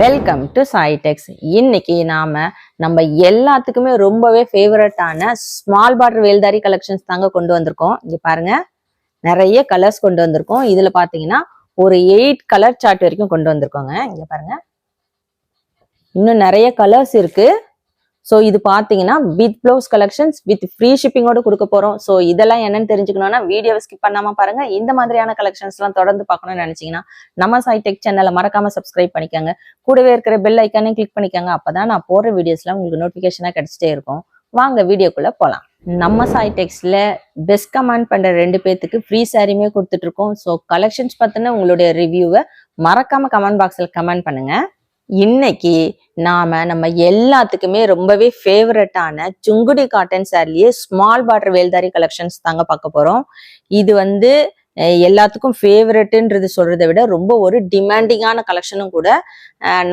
Welcome to சாய்டெக்ஸ் இன்னைக்கு நாம நம்ம எல்லாத்துக்குமே ரொம்பவே ஃபேவரட்டான ஸ்மால் பார்டர் வேல்தாரி கலெக்ஷன்ஸ் தாங்க கொண்டு வந்திருக்கோம். இங்க பாருங்க நிறைய கலர்ஸ் கொண்டு வந்திருக்கோம். இதுல பாத்தீங்கன்னா ஒரு எயிட் கலர் சார்ட் வரைக்கும் கொண்டு வந்திருக்கோங்க. இங்க பாருங்க. இன்னும் நிறைய கலர்ஸ் இருக்கு. ஸோ இது பார்த்தீங்கன்னா with blouse collections with free ஷிப்பிங்கோட கொடுக்க போகிறோம் ஸோ இதெல்லாம் என்னன்னு தெரிஞ்சுக்கணும்னா வீடியோவை ஸ்கிப் பண்ணாமல் பாருங்க. இந்த மாதிரியான கலெக்ஷன்ஸ்லாம் தொடர்ந்து பார்க்கணும்னு நினச்சிங்கன்னா நம்ம சாய் டெக் சேனலை மறக்காம சப்ஸ்கிரைப் பண்ணிக்கோங்க. கூடவே இருக்கிற பெல் ஐக்கானே கிளிக் பண்ணிக்கோங்க. அப்பதான் நான் போடுற வீடியோஸ்லாம் உங்களுக்கு நோட்டிஃபிகேஷனாக கிடச்சிட்டே இருக்கும். வாங்க வீடியோக்குள்ளே போகலாம் நம்ம சாய் டெக்ஸ்ல பெஸ்ட் கமெண்ட் பண்ற ரெண்டு பேர்த்துக்கு ஃப்ரீ சாரியுமே கொடுத்துட்டு இருக்கோம். ஸோ கலெக்ஷன்ஸ் பத்தின உங்களுடைய ரிவ்யூவை மறக்காம கமெண்ட் பாக்ஸில் கமெண்ட் பண்ணுங்க. இன்னைக்கு நாம நம்ம எல்லாத்துக்குமே ரொம்பவே ஃபேவரட்டான சுங்குடி காட்டன் சாரிலேயே ஸ்மால் பார்டர் வேல்தாரி கலெக்ஷன்ஸ் தாங்க பார்க்க போறோம். இது வந்து எல்லாத்துக்கும் ஃபேவரட்டுன்றது சொல்கிறத விட ரொம்ப ஒரு டிமாண்டிங்கான கலெக்ஷனும் கூட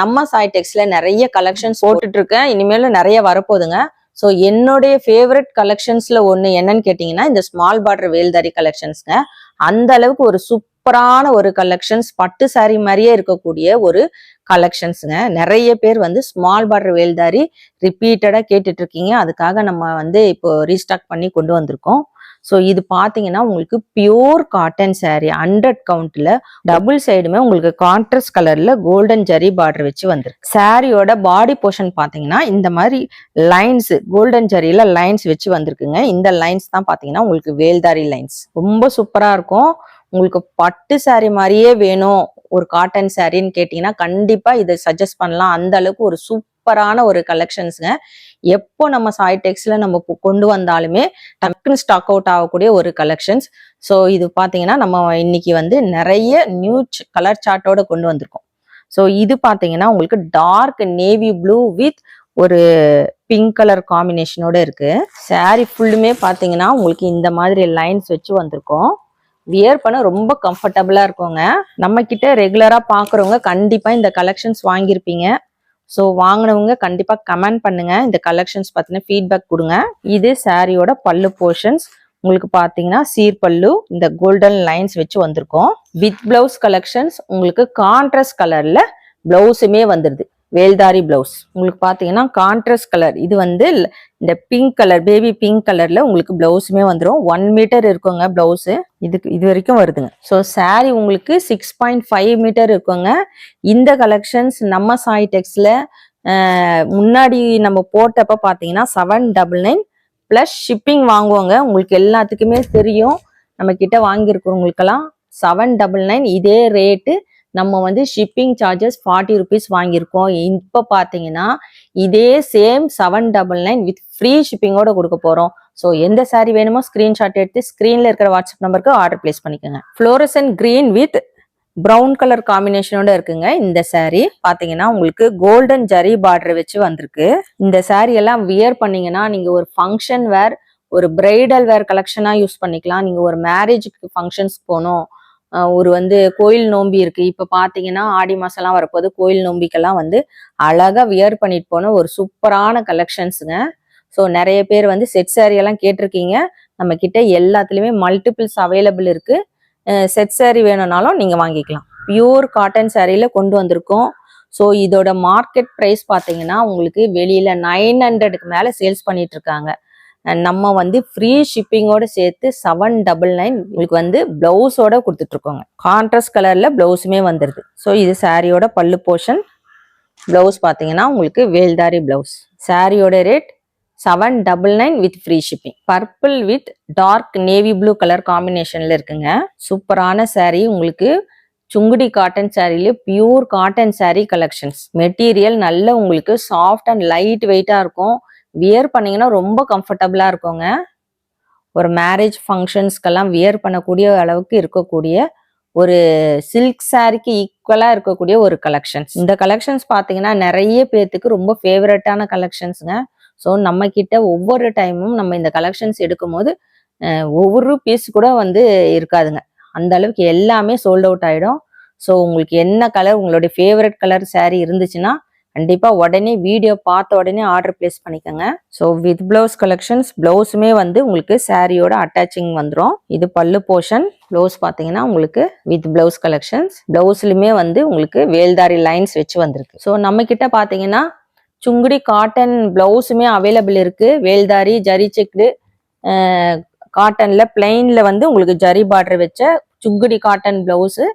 நம்ம சாய்டெக்ஸ்ல நிறைய கலெக்ஷன்ஸ் போட்டுட்டு இருக்கேன் இனிமேலும் நிறைய வரப்போகுதுங்க. ஸோ என்னுடைய ஃபேவரட் கலெக்ஷன்ஸ்ல ஒன்று என்னன்னு கேட்டிங்கன்னா இந்த ஸ்மால் பார்டர் வேல்தாரி கலெக்ஷன்ஸ்ங்க அந்த அளவுக்கு ஒரு சூப்பரான ஒரு கலெக்ஷன்ஸ் பட்டு சாரி மாதிரியே இருக்கக்கூடிய ஒரு கலெக்ஷன்ஸுங்க நிறைய பேர் வந்து ஸ்மால் பார்டர் வேல்தாரி ரிப்பீட்டடாக கேட்டுட்டு இருக்கீங்க அதுக்காக நம்ம வந்து இப்போ ரீஸ்டாக் பண்ணி கொண்டு வந்திருக்கோம். ஸோ இது பார்த்தீங்கன்னா உங்களுக்கு பியூர் காட்டன் சாரீ ஹண்ட்ரட் கவுண்ட்ல டபுள் சைடுமே உங்களுக்கு கான்ட்ராஸ்ட் கலர்ல கோல்டன் ஜரி பார்டர் வச்சு வந்துருக்கு. சாரியோட பாடி போர்ஷன் பார்த்தீங்கன்னா இந்த மாதிரி லைன்ஸ் கோல்டன் ஜரியில லைன்ஸ் வச்சு வந்திருக்குங்க. இந்த லைன்ஸ் தான் பார்த்தீங்கன்னா உங்களுக்கு வேல்தாரி லைன்ஸ் ரொம்ப சூப்பராக இருக்கும். உங்களுக்கு பட்டு சாரி மாதிரியே வேணும். ஒரு காட்டன் சாரின்னு கேட்டிங்கன்னா கண்டிப்பா இதை சஜஸ்ட் பண்ணலாம். அந்த அளவுக்கு ஒரு சூப்பரான ஒரு கலெக்ஷன்ஸுங்க எப்போ நம்ம சாய் டெக்ஸ்ல நம்ம கொண்டு வந்தாலுமே டக்குன்னு ஸ்டாக் அவுட் ஆகக்கூடிய ஒரு கலெக்ஷன்ஸ் ஸோ இது பார்த்தீங்கன்னா நம்ம இன்னைக்கு வந்து நிறைய நியூ கலர் சார்ட்டோட கொண்டு வந்திருக்கோம். ஸோ இது பார்த்தீங்கன்னா உங்களுக்கு டார்க் நேவி ப்ளூ வித் ஒரு பிங்க் கலர் காம்பினேஷனோட இருக்கு. சாரி ஃபுல்லுமே பார்த்தீங்கன்னா உங்களுக்கு இந்த மாதிரி லைன்ஸ் வச்சு வந்திருக்கோம். வியர் பண்ண ரொம்ப கம்ஃபர்டபுளா இருக்குங்க. நம்ம கிட்ட ரெகுலரா பாக்குறவங்க கண்டிப்பா இந்த கலெக்ஷன்ஸ் வாங்கியிருப்பீங்க. ஸோ வாங்கினவங்க கண்டிப்பா கமெண்ட் பண்ணுங்க. இந்த கலெக்ஷன்ஸ் பத்தின ஃபீட்பேக் கொடுங்க. இது சாரியோட பல்லு போர்ஷன்ஸ் உங்களுக்கு பாத்தீங்கன்னா சீர் பல்லு இந்த கோல்டன் லைன்ஸ் வச்சு வந்திருக்கோம். வித் பிளவுஸ் கலெக்ஷன்ஸ் உங்களுக்கு கான்ட்ராஸ்ட் கலர்ல பிளவுஸுமே வந்துருது. வேல்தாரி பிளவுஸ் உங்களுக்கு பார்த்தீங்கன்னா கான்ட்ராஸ்ட் கலர் இது வந்து இந்த பிங்க் கலர் பேபி பிங்க் கலர்ல உங்களுக்கு பிளவுஸுமே வந்துடும் ஒன் மீட்டர் இருக்குங்க பிளவுஸு இதுக்கு இது வரைக்கும் வருதுங்க. ஸோ சாரி உங்களுக்கு சிக்ஸ் பாயிண்ட் ஃபைவ் மீட்டர் இருக்குங்க. இந்த கலெக்ஷன்ஸ் நம்ம சாய் டெக்ஸ்ல முன்னாடி நம்ம போட்டப்ப பார்த்தீங்கன்னா seven double nine plus shipping வாங்குவாங்க. உங்களுக்கு எல்லாத்துக்குமே தெரியும். நம்ம கிட்ட வாங்கியிருக்கிறவங்களுக்கெல்லாம் செவன் டபுள் நைன் இதே ரேட்டு நம்ம வந்து ஷிப்பிங் சார்ஜஸ் ஃபார்ட்டி ருபீஸ் வாங்கியிருக்கோம். இப்போ பார்த்தீங்கன்னா இதே same seven double nine with free ஷிப்பிங்கோட கொடுக்க போகிறோம் ஸோ எந்த சாரீ வேணுமோ ஸ்க்ரீன்ஷாட் எடுத்து ஸ்க்ரீனில் இருக்கிற வாட்ஸ்அப் நம்பருக்கு ஆர்டர் பிளேஸ் பண்ணிக்கோங்க. Fluorescent green with brown colour காம்பினேஷனோட இருக்குங்க இந்த சாரீ பாத்தீங்கன்னா உங்களுக்கு கோல்டன் ஜரி பார்டர் வச்சு வந்திருக்கு. இந்த சாரீ எல்லாம் வியர் பண்ணீங்கன்னா நீங்க ஒரு ஃபங்க்ஷன் வேர் ஒரு பிரைடல் வேர் கலெக்ஷனா யூஸ் பண்ணிக்கலாம். நீங்க ஒரு மேரேஜுக்கு ஃபங்க்ஷன்ஸ்க்கு போகணும். ஒரு வந்து கோயில் நோம்பி இருக்கு. இப்ப பாத்தீங்கன்னா ஆடி மாசம்லாம் வரப்போது கோயில் நோம்பிக்கெல்லாம் வந்து அழகா வியர் பண்ணிட்டு போன ஒரு சூப்பரான கலெக்ஷன்ஸுங்க. ஸோ நிறைய பேர் வந்து செட் சாரி எல்லாம் கேட்டிருக்கீங்க. நம்ம கிட்ட எல்லாத்துலயுமே மல்டிபிள்ஸ் அவைலபிள் இருக்கு. செட் சாரி வேணும்னாலும் நீங்க வாங்கிக்கலாம். பியூர் காட்டன் சாரியில கொண்டு வந்திருக்கோம். ஸோ இதோட மார்க்கெட் ப்ரைஸ் பார்த்தீங்கன்னா உங்களுக்கு வெளியில நைன் ஹண்ட்ரடுக்கு மேலே சேல்ஸ் பண்ணிட்டு இருக்காங்க. நம்ம வந்து ஃப்ரீ ஷிப்பிங்கோட சேர்த்து செவன் டபுள் நைன் உங்களுக்கு வந்து பிளவுஸோட கொடுத்துட்ருக்கோங்க. கான்ட்ராஸ்ட் கலரில் பிளவுஸுமே வந்துடுது ஸோ இது சாரியோட பல்லு போர்ஷன் பிளவுஸ் பார்த்தீங்கன்னா உங்களுக்கு வேல்தாரி பிளவுஸ் சாரியோட rate seven double nine with free shipping purple with dark navy blue colour காம்பினேஷனில் இருக்குங்க. சூப்பரான சாரீ உங்களுக்கு Sungudi cotton சாரிலே pure cotton saree collections material நல்ல உங்களுக்கு சாஃப்ட் அண்ட் லைட் வெயிட்டாக இருக்கும். வியர் பண்ணீங்கன்னா ரொம்ப கம்ஃபர்டபுளாக இருக்குங்க. ஒரு மேரேஜ் ஃபங்க்ஷன்ஸ்க்கெல்லாம் வியர் பண்ணக்கூடிய அளவுக்கு இருக்கக்கூடிய ஒரு சில்க் சாரிக்கு ஈக்குவலாக இருக்கக்கூடிய ஒரு கலெக்ஷன்ஸ் இந்த கலெக்ஷன்ஸ் பார்த்தீங்கன்னா நிறைய பேர்த்துக்கு ரொம்ப ஃபேவரட்டான கலெக்ஷன்ஸுங்க ஸோ நம்ம கிட்ட ஒவ்வொரு டைமும் நம்ம இந்த கலெக்ஷன்ஸ் எடுக்கும்போது ஒவ்வொரு பீஸ் கூட வந்து இருக்காதுங்க. அந்த அளவுக்கு எல்லாமே சோல்ட் அவுட் ஆகிடும் ஸோ உங்களுக்கு என்ன கலர் உங்களுடைய ஃபேவரட் கலர் saree இருந்துச்சுன்னா கண்டிப்பாக உடனே வீடியோ பார்த்த உடனே ஆர்டர் பிளேஸ் பண்ணிக்கோங்க. ஸோ வித் ப்ளவுஸ் கலெக்ஷன்ஸ் ப்ளவுஸுமே வந்து உங்களுக்கு சாரியோட அட்டாச்சிங் வந்துடும் இது பல்லு போர்ஷன் ப்ளவுஸ் பார்த்தீங்கன்னா உங்களுக்கு வித் ப்ளவுஸ் கலெக்ஷன்ஸ் ப்ளவுஸ்லையுமே வந்து உங்களுக்கு வேல்தாரி லைன்ஸ் வச்சு வந்திருக்கு. ஸோ நம்ம கிட்ட பார்த்தீங்கன்னா சுங்குடி காட்டன் ப்ளவுஸுமே அவைலபிள் இருக்கு. வேல்தாரி ஜரி செக்டு காட்டனில் பிளெயினில் வந்து உங்களுக்கு ஜரி பார்டர் வச்ச சுங்குடி காட்டன் ப்ளவுஸு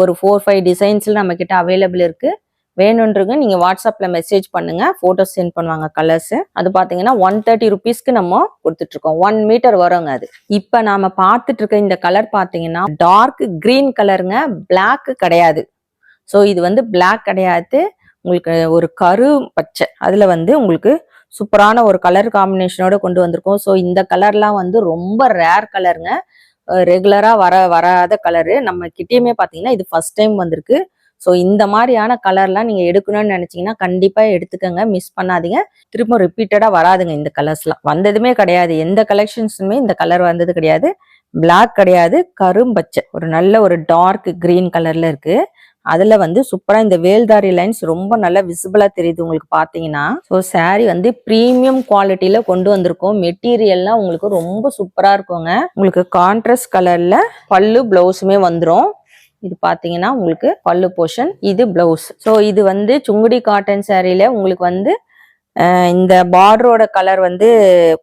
ஒரு ஃபோர் ஃபைவ் டிசைன்ஸில் நம்மக்கிட்ட அவைலபிள் இருக்குது வேணுன்றவங்க நீங்கள் வாட்ஸ்அப்ல மெசேஜ் பண்ணுங்க. ஃபோட்டோஸ் சென்ட் பண்ணுவாங்க கலர்ஸு அது பார்த்தீங்கன்னா ஒன் தேர்ட்டி ருபீஸ்க்கு நம்ம கொடுத்துட்ருக்கோம். ஒன் மீட்டர் வருங்க அது. இப்போ நாம பார்த்துட்டு இருக்க இந்த கலர் பாத்தீங்கன்னா டார்க் கிரீன் கலருங்க பிளாக்கு கிடையாது. ஸோ இது வந்து பிளாக் கிடையாது. உங்களுக்கு ஒரு கரு பச்சை. அதில் வந்து உங்களுக்கு சூப்பரான ஒரு கலர் காம்பினேஷனோட கொண்டு வந்திருக்கோம். ஸோ இந்த கலர்லாம் வந்து ரொம்ப ரேர் கலருங்க ரெகுலராக வர வராத கலரு நம்ம கிட்டேயுமே பார்த்தீங்கன்னா இது ஃபர்ஸ்ட் டைம் வந்திருக்கு. ஸோ இந்த மாதிரியான கலர்லாம் நீங்க எடுக்கணும்னு நினைச்சீங்கன்னா கண்டிப்பா எடுத்துக்கோங்க. மிஸ் பண்ணாதீங்க. திரும்ப ரிப்பீட்டடா வராதுங்க இந்த கலர்ஸ்லாம் வந்ததுமே கிடையாது. எந்த கலெக்ஷன்ஸுமே இந்த கலர் வந்தது கிடையாது. பிளாக் கிடையாது. கரும்பச்சை ஒரு நல்ல ஒரு டார்க் கிரீன் கலர்ல இருக்கு. அதுல வந்து சூப்பரா இந்த வேல்தாரி லைன்ஸ் ரொம்ப நல்லா விசிபிளா தெரியுது உங்களுக்கு பாத்தீங்கன்னா ஸோ saree வந்து ப்ரீமியம் குவாலிட்டியில கொண்டு வந்திருக்கோம். மெட்டீரியல்லாம் உங்களுக்கு ரொம்ப சூப்பரா இருக்குங்க. உங்களுக்கு கான்ட்ராஸ்ட் கலர்ல பல்லு பிளவுஸுமே வந்துடும் இது பாத்தீங்கன்னா உங்களுக்கு பல்லு போர்ஷன் இது பிளவுஸ் ஸோ இது வந்து சுங்குடி காட்டன் சேரீல உங்களுக்கு வந்து இந்த பார்டரோட கலர் வந்து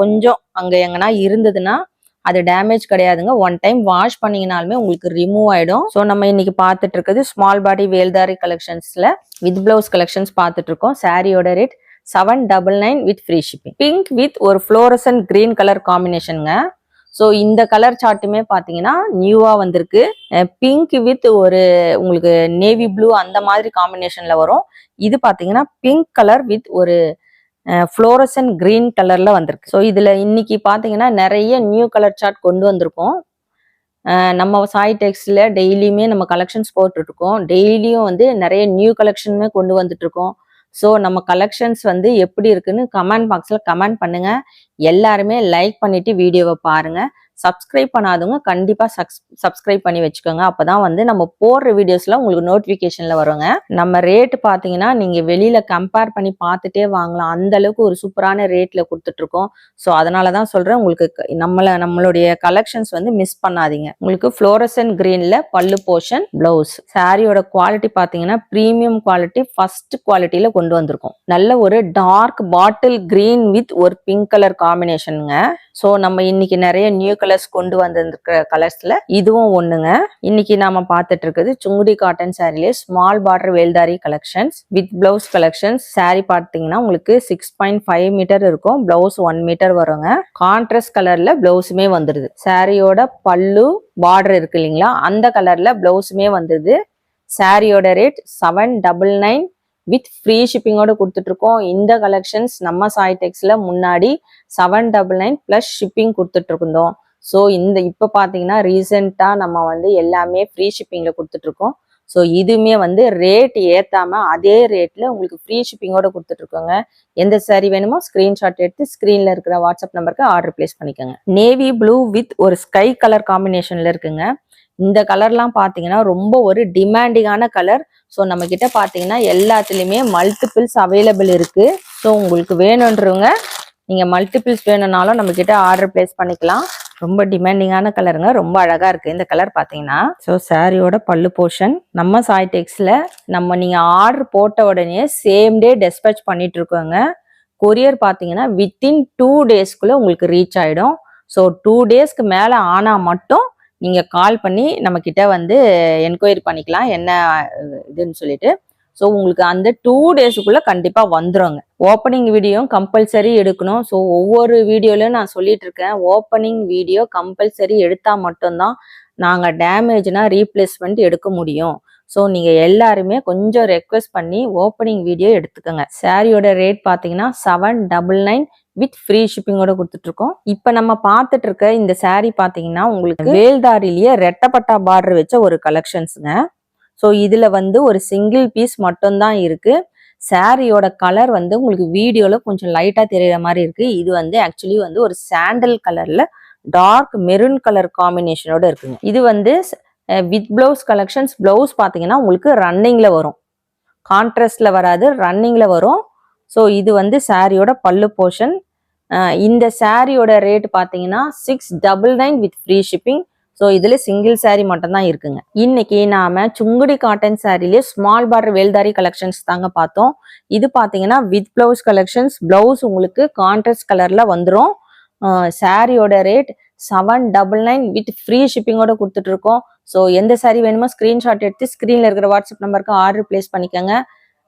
கொஞ்சம் அங்க எங்கன்னா இருந்ததுன்னா அது டேமேஜ் கிடையாதுங்க. ஒன் டைம் வாஷ் பண்ணீங்கனாலுமே உங்களுக்கு ரிமூவ் ஆயிடும். ஸோ நம்ம இன்னைக்கு பார்த்துட்டு இருக்கிறது ஸ்மால் பாடி வேல்தாரி கலெக்ஷன்ஸ்ல வித் பிளவுஸ் கலெக்ஷன்ஸ் பார்த்துட்டு இருக்கோம் சாரியோட rate seven double nine with free shipping pink with ஒரு ஃப்ளோரசன் கிரீன் கலர் காம்பினேஷனுங்க ஸோ இந்த கலர் சார்ட்டுமே பார்த்தீங்கன்னா நியூவாக வந்திருக்கு. பிங்க் வித் ஒரு உங்களுக்கு நேவி ப்ளூ அந்த மாதிரி காம்பினேஷனில் வரும். இது பார்த்தீங்கன்னா பிங்க் கலர் வித் ஒரு ஃப்ளோரசன் கிரீன் கலரில் வந்திருக்கு. ஸோ இதில் இன்னைக்கு பார்த்தீங்கன்னா நிறைய நியூ கலர் சார்ட் கொண்டு வந்திருக்கோம். நம்ம சாய் டெக்ஸ்டில் டெய்லியுமே நம்ம கலெக்ஷன்ஸ் போட்டுட்ருக்கோம் டெய்லியும் வந்து நிறைய நியூ கலெக்ஷனுமே கொண்டு வந்துட்ருக்கோம் ஸோ நம்ம கலெக்ஷன்ஸ் வந்து எப்படி இருக்குன்னு கமெண்ட் பாக்ஸில் கமெண்ட் பண்ணுங்கள் எல்லாருமே லைக் பண்ணிவிட்டு வீடியோவை பாருங்கள் சப்ஸ்கிரைப் பண்ணாதவங்க கண்டிப்பாக சக்ஸ் சப்ஸ்கிரைப் பண்ணி வச்சுக்கோங்க. அப்போ தான் வந்து நம்ம போடுற வீடியோஸ்ல உங்களுக்கு நோட்டிஃபிகேஷனில் வருங்க. நம்ம ரேட்டு பார்த்தீங்கன்னா நீங்கள் வெளியில் கம்பேர் பண்ணி பார்த்துட்டே வாங்கலாம். அந்த அளவுக்கு ஒரு சூப்பரான ரேட்டில் கொடுத்துட்ருக்கோம். ஸோ அதனால தான் சொல்கிறேன் உங்களுக்கு க- நம்மளுடைய கலெக்ஷன்ஸ் வந்து மிஸ் பண்ணாதீங்க. உங்களுக்கு ஃப்ளோரசன் க்ரீனில் பல்லு போர்ஷன் ப்ளவுஸ் சாரியோட குவாலிட்டி பார்த்தீங்கன்னா ப்ரீமியம் குவாலிட்டி ஃபர்ஸ்ட் குவாலிட்டியில் கொண்டு வந்திருக்கோம். நல்ல ஒரு டார்க் பாட்டில் க்ரீன் வித் ஒரு பிங்க் கலர் காம்பினேஷனுங்க ஸோ நம்ம இன்னைக்கு நிறைய நியூ கலர் கலர்ஸ் கொண்டு வந்திருக்கிற கலர்ஸ்ல இதுவும் ஒண்ணுங்க. இன்னைக்கு நாம பார்த்துட்டு இருக்குது Sungudi cotton சாரிலே small border Veldhari collections with blouse collections saree பார்த்தீங்கன்னா உங்களுக்கு சிக்ஸ் பாயிண்ட் ஃபைவ் மீட்டர் இருக்கும். பிளவுஸ் ஒன் மீட்டர் வருங்க. கான்ட்ராஸ்ட் கலர்ல பிளவுஸுமே வந்துடுது சாரியோட பல்லு பார்டர் இருக்கு இல்லைங்களா? அந்த கலர்ல பிளவுஸுமே வந்துடுது சாரியோட rate seven double nine with free ஷிப்பிங்கோட கொடுத்துட்டு இருக்கோம். இந்த கலெக்ஷன்ஸ் நம்ம சாய்டெக்ஸ்ல முன்னாடி seven double nine plus shipping கொடுத்துட்டு இருந்தோம். ஸோ இந்த இப்போ பார்த்தீங்கன்னா ரீசெண்டாக நம்ம வந்து எல்லாமே ஃப்ரீ ஷிப்பிங்கில் கொடுத்துட்ருக்கோம். ஸோ இதுவுமே வந்து ரேட் ஏற்றாமல் அதே ரேட்டில் உங்களுக்கு ஃப்ரீ ஷிப்பிங்கோட கொடுத்துட்ருக்கோங்க. எந்த சாரீ வேணுமோ ஸ்க்ரீன்ஷாட் எடுத்து ஸ்க்ரீனில் இருக்கிற வாட்ஸ்அப் நம்பருக்கு ஆர்டர் பிளேஸ் பண்ணிக்கோங்க. நேவி ப்ளூ வித் ஒரு ஸ்கை கலர் காம்பினேஷனில் இருக்குங்க. இந்த கலர்லாம் பார்த்தீங்கன்னா ரொம்ப ஒரு டிமாண்டிங்கான கலர் ஸோ நம்ம கிட்ட பார்த்தீங்கன்னா எல்லாத்துலேயுமே மல்டிபிள்ஸ் அவைலபிள் இருக்குது ஸோ உங்களுக்கு வேணுன்றவங்க நீங்கள் மல்டிபிள்ஸ் வேணும்னாலும் நம்ம கிட்ட ஆர்டர் பிளேஸ் பண்ணிக்கலாம். ரொம்ப டிமாண்டிங்கான கலருங்க ரொம்ப அழகாக இருக்குது இந்த கலர் பார்த்தீங்கன்னா ஸோ சாரியோட பல்லு போர்ஷன் நம்ம சாய் டெக்ஸில் நம்ம நீங்கள் ஆர்டர் போட்ட உடனே சேம் டே டெஸ்பேச் பண்ணிட்டு இருக்கோங்க. கொரியர் பார்த்தீங்கன்னா வித்தின் டூ டேஸ்க்குள்ளே உங்களுக்கு ரீச் ஆகிடும் ஸோ டூ டேஸ்க்கு மேலே ஆனால் மட்டும் நீங்கள் கால் பண்ணி நம்ம வந்து என்கொயரி பண்ணிக்கலாம். என்ன இதுன்னு சொல்லிட்டு. ஸோ உங்களுக்கு அந்த டூ டேஸுக்குள்ளே கண்டிப்பாக வந்துருங்க. ஓப்பனிங் வீடியோ கம்பல்சரி எடுக்கணும். ஸோ ஒவ்வொரு வீடியோலையும் நான் சொல்லிட்டு இருக்கேன். ஓப்பனிங் வீடியோ கம்பல்சரி எடுத்தால் மட்டும்தான் நாங்கள் டேமேஜ்னா ரீப்ளேஸ்மெண்ட் எடுக்க முடியும். ஸோ நீங்கள் எல்லாருமே கொஞ்சம் ரெக்வெஸ்ட் பண்ணி ஓப்பனிங் வீடியோ எடுத்துக்கோங்க. சாரியோட ரேட் பார்த்தீங்கன்னா seven double nine with free ஷிப்பிங்கோட கொடுத்துட்ருக்கோம் இப்போ நம்ம பார்த்துட்டு இருக்க இந்த சாரீ பார்த்தீங்கன்னா உங்களுக்கு வேல்தாரிலேயே ரெட்டப்பட்டா பார்டர் வச்ச ஒரு கலெக்ஷன்ஸுங்க ஸோ இதில் வந்து ஒரு சிங்கிள் பீஸ் மட்டும்தான் இருக்குது சாரியோட கலர் வந்து உங்களுக்கு வீடியோவில் கொஞ்சம் லைட்டாக தெரியற மாதிரி இருக்குது இது வந்து ஆக்சுவலி வந்து ஒரு சாண்டல் கலரில் டார்க் மெரூன் கலர் காம்பினேஷனோட இருக்குங்க. இது வந்து வித் ப்ளவுஸ் கலெக்ஷன்ஸ் ப்ளவுஸ் பார்த்தீங்கன்னா உங்களுக்கு ரன்னிங்கில் வரும். கான்ட்ராஸ்ட்ல வராது ரன்னிங்கில் வரும். ஸோ இது வந்து சாரியோட பல்லு போர்ஷன் இந்த சாரியோட ரேட் பார்த்தீங்கன்னா six double nine with free shipping so இதில் சிங்கிள் சாரீ மட்டும்தான் இருக்குங்க. இன்னைக்கு நாம சுங்குடி காட்டன் சாரிலேயே ஸ்மால் பார்டர் வேல்தாரி கலெக்ஷன்ஸ் தாங்க பார்த்தோம். இது பார்த்தீங்கன்னா வித் பிளவுஸ் கலெக்ஷன்ஸ் பிளவுஸ் உங்களுக்கு கான்ட்ராஸ்ட் கலரில் வந்துடும் சாரியோட rate seven double nine with free ஷிப்பிங்கோட கொடுத்துட்ருக்கோம் ஸோ எந்த சாரி வேணுமோ ஸ்க்ரீன்ஷாட் எடுத்து ஸ்க்ரீனில் இருக்கிற வாட்ஸ்அப் நம்பருக்கு ஆர்டர் பிளேஸ் பண்ணிக்கோங்க.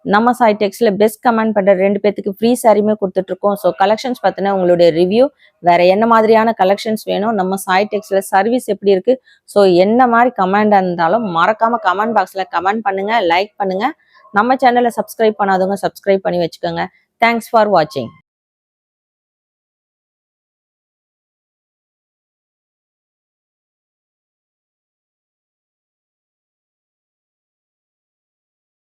நம்ம சாய் டெக்ஸ்ட்ல பெஸ்ட் கமெண்ட் பண்ற ரெண்டு பேத்துக்கு ஃப்ரீ சாரியுமே கொடுத்துட்டு இருக்கோம் ஸோ கலெக்ஷன்ஸ் பார்த்தினா உங்களுடைய ரிவ்யூ வேற என்ன மாதிரியான கலெக்ஷன்ஸ் வேணும் நம்ம சாய் டெக்ஸ்ட்ல சர்வீஸ் எப்படி இருக்கு? ஸோ என்ன மாதிரி கமெண்ட் இருந்தாலும் மறக்காம கமெண்ட் பாக்ஸ்ல கமெண்ட் பண்ணுங்க லைக் பண்ணுங்க. நம்ம சேனலை சப்ஸ்கிரைப் பண்ணாதவங்க சப்ஸ்கிரைப் பண்ணி வச்சுக்கோங்க. தேங்க்ஸ் ஃபார் வாட்சிங்